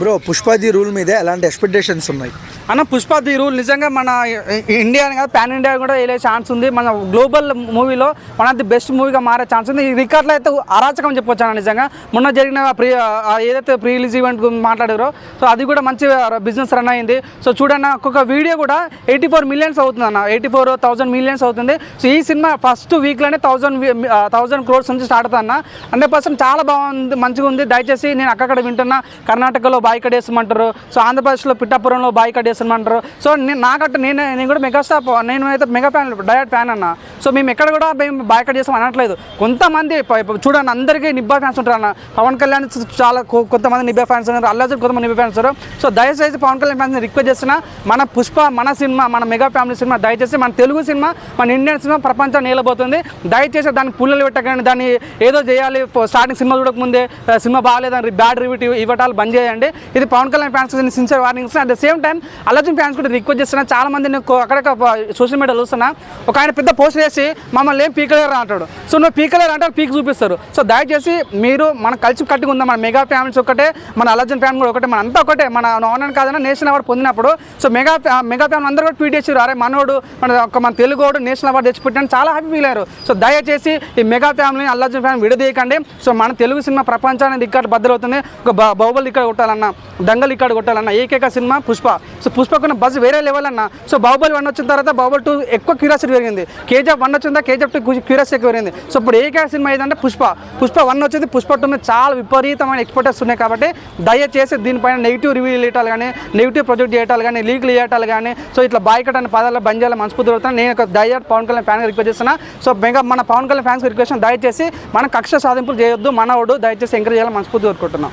Bro పుష్పాది rule మీద ఎలాంటి expectations ఉన్నాయి. అన్న పుష్పాది రూల్ నిజంగా మన ఇండియా కాదు పాన్ ఇండియా కూడా వెళ్ళే ఛాన్స్ ఉంది. మన గ్లోబల్ మూవీలో వన్ ఆఫ్ ది బెస్ట్ మూవీగా మారే ఛాన్స్ ఉంది. ఈ రికార్డులో అయితే అరాచకం చెప్పొచ్చు అన్న నిజంగా. మొన్న జరిగిన ప్రీ ఏదైతే ప్రీ రిలీజ్ ఈవెంట్ మాట్లాడారో సో అది కూడా మంచి బిజినెస్ రన్ అయింది. సో చూడన్న ఒక్కొక్క వీడియో కూడా ఎయిటీ ఫోర్ మిలియన్స్ అవుతుంది అన్న ఎయిటీ ఫోర్ థౌసండ్ మిలియన్స్ అవుతుంది. సో ఈ సినిమా ఫస్ట్ వీక్లోనే థౌసండ్ థౌసండ్ క్రోర్స్ నుంచి స్టార్ట్ అవుతుంది అన్న హండ్రెడ్ పర్సెంట్ చాలా బాగుంది మంచిగా ఉంది. దయచేసి నేను అక్కడ వింటున్నా. కర్ణాటకలో బాయ్ వేసమంటారు సో ఆంధ్రప్రదేశ్లో పిట్టాపురంలో బాయికట్ వేసమంటారు సో నేను నాకంటే నేను నేను కూడా మెగా స్టాప్ నేను అయితే మెగా ఫ్యాన్ డైరెక్ట్ ఫ్యాన్ అన్న. సో మేము ఎక్కడ కూడా మేము బాయ్కట్ చేసాం అనట్లేదు. కొంతమంది చూడండి అందరికీ నిబ్బా ఫ్యాన్స్ ఉంటారు అన్న. పవన్ కళ్యాణ్ చాలా కొంతమంది నిబ్బా ఫ్యాన్స్ ఉన్నారు. అల్లాజన్ కొంతమంది నిబ్బా ఫ్యాన్స్ ఉన్నారు. సో దయచేసి పవన్ కళ్యాణ్ ఫ్యాన్స్ రిక్వెస్ట్ చేసిన మన పుష్ప మన సినిమా మన మెగా ఫ్యామిలీ సినిమా దయచేసి మన తెలుగు సినిమా మన ఇండియన్ సినిమా ప్రపంచం నేలబోతుంది. దయచేసి దానికి పుల్లలు పెట్టకండి దాన్ని ఏదో చేయాలి స్టార్టింగ్ సినిమా చూడకముందే సినిమా బాగాలేదని బ్యాడ్ రివ్యూ ఇవ్వటాలు బంద్ చేయండి. ఇది Pawan Kalyan fans sincere warnings at the same time Allu Arjun fans కూడా రిక్వెస్ట్ చేస్తున్నా. చాలా మంది నేను అక్కడ సోషల్ మీడియాలో చూస్తున్నా. ఒక ఆయన పెద్ద పోస్ట్ వేసి మమ్మల్ని ఏం పీకలేరు అంటాడు. సో నువ్వు పీకలేరు అంటే పీక్ చూపిస్తారు. సో దయచేసి మీరు మన కలిసి కట్టుగా ఉందా మన మెగా ఫ్యామిలీస్ ఒకటే మన అల్లర్జున్ ఫ్యామిలీ కూడా ఒకటే మన అంతా ఒకటే మన నాన్ కాదన్నా నేషనల్ అవార్డు పొందినప్పుడు. సో మెగా మెగా ఫ్యామిలీ అందరూ కూడా ట్వీట్ చేసారు అరే మనోడు మన ఒక మన తెలుగుడు నేషనల్ అవార్డు తెచ్చిపెట్టాను చాలా హ్యాపీ ఫీల్ అయ్యారు. సో దయచేసి ఈ మెగా ఫ్యామిలీని అల్లర్జున్ ఫ్యామిలీ విడదీయకండి. సో మన తెలుగు సినిమా ప్రపంచానికి ఇక్కడ బద్దలవుతుంది. ఒక బాహుబలి ఇక్కడ కొట్టాలన్న దంగల్ ఇక్కడ కొట్టాలన్న ఏకైక సినిమా పుష్ప. సో పుష్పకున్న బజ్ వేరే లెవెల్ అన్న. సో బాహుబలి వన్ వచ్చిన తర్వాత బాహుబలి టూ ఎక్కువ క్యూరియాసిటీ పెరిగింది. కేజీఎఫ్ వన్ వచ్చిందా కేజీఎఫ్ టూ క్యూరియస్ ఎక్కువ పెరిగింది. సో ఇప్పుడు ఏకైక సినిమా ఏదంటే పుష్ప. పుష్ప వన్ వచ్చింది. పుష్ప టూ మీద చాలా విపరీతమైన ఎక్స్పెక్టర్స్ ఉన్నాయి కాబట్టి దయచేసి దీనిపైన నెగిటివ్ రివ్యూ చేయటాలు కానీ నెగిటివ్ ప్రొజెక్ట్ చేయటాలు కానీ లీక్లు చేయటాలు కానీ సో ఇట్లా బాయ్కట్ అనే పదాలు బంద్ చేయాలి మనస్ఫూర్తి కోరుతున్నాను. నేను ఒక దయ పవన్ కళ్యాణ్ ఫ్యాన్ రిక్వెస్ట్ చేస్తున్నా. సో మెగా మన పవన్ కళ్యాణ్ ఫ్యాన్స్ రిక్వెస్ట్ దయచేసి మన కక్ష సాధింపులు చేయొద్దు మనవాడు దయచేసి ఎంకరేజ్ చేయాలని మనస్ఫూర్తి కోరుకుంటున్నాం.